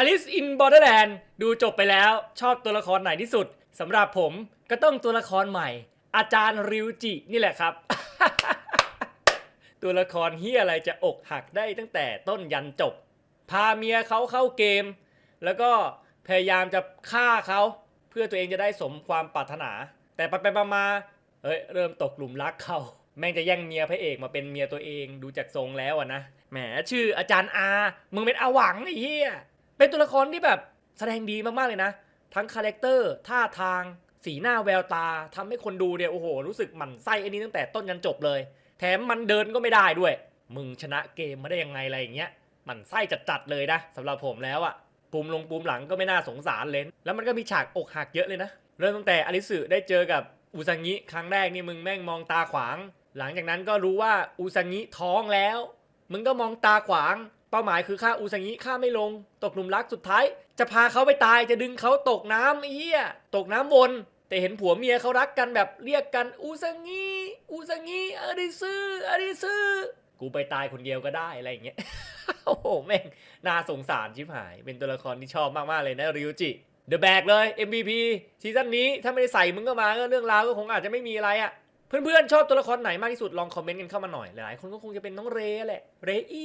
Alice in Borderland ดูจบไปแล้วชอบตัวละครไหนที่สุดสำหรับผมก็ต้องตัวละครใหม่ อาจารย์ริวจินี่แหละครับ ตัวละครเฮียอะไรจะอกหักได้ตั้งแต่ต้นยันจบ พาเมียเขาเข้าเกม แล้วก็พยายามจะฆ่าเขาเพื่อตัวเองจะได้สมความปรารถนา แต่ไปไปมาเฮ้ยเริ่มตกหลุมรักเขาแม่งจะแย่งเมียพระเอกมาเป็นเมียตัวเองดูจากทรงแล้วอะนะแหมชื่ออาจารย์อามึงเป็นอาหวังไอ้เหี้ย เป็นตัวละครที่แบบแสดงดีมากๆเลยนะ ทั้งคาแรคเตอร์ท่าทาง สีหน้าแววตาทำให้คนดูเนี่ยโอ้โห รู้สึกหมั่นไส้อ้นี้ตั้งแต่ต้นยันจบเลย แถมมันเดินก็ไม่ได้ด้วย มึงชนะเกมมาได้ยังไงอะไรอย่างเงี้ยหมันไส้จัดๆเลยนะสำหรับผมแล้วอะปุ่มลงปุ่มหลังก็ไม่น่าสงสารเลยแล้วมันก็มีฉากอกหักเยอะเลยนะ เริ่มตั้งแต่อลิสึได้เจอกับอุซังิครั้งแรกนี่มึงแม่งมองตาขวาง หลังจากนั้นก็รู้ว่าอุซังิท้องแล้ว มึงก็มองตาขวาง เป้าหมายคือฆ่าอุซังิฆ่าไม่ลง ตกหลุมรักสุดท้าย จะพาเขาไปตายจะดึงเขาตกน้ำไอ้เหี้ยตกน้ำวนแต่เห็นผัวเมียเขารักกันแบบเรียกกันอุซังิอุซังิอาริซึอาริซึกูไปตายคนเดียวก็ได้อะไรอย่างเงี้ยโอ้โหแม่งน่าสงสารชิบหาย เป็นตัวละครที่ชอบมากๆเลยนะริวจิเดอะแบกเลย MVP ซีซั่นนี้ถ้าไม่ได้ใส่มึงก็มาก็เรื่องราวก็คงอาจจะไม่มีอะไรอะเพื่อนๆชอบตัวละครไหนมากที่สุดลองคอมเมนต์กันเข้ามาหน่อยหลายคนก็คงจะเป็นน้องเรแหละเรอี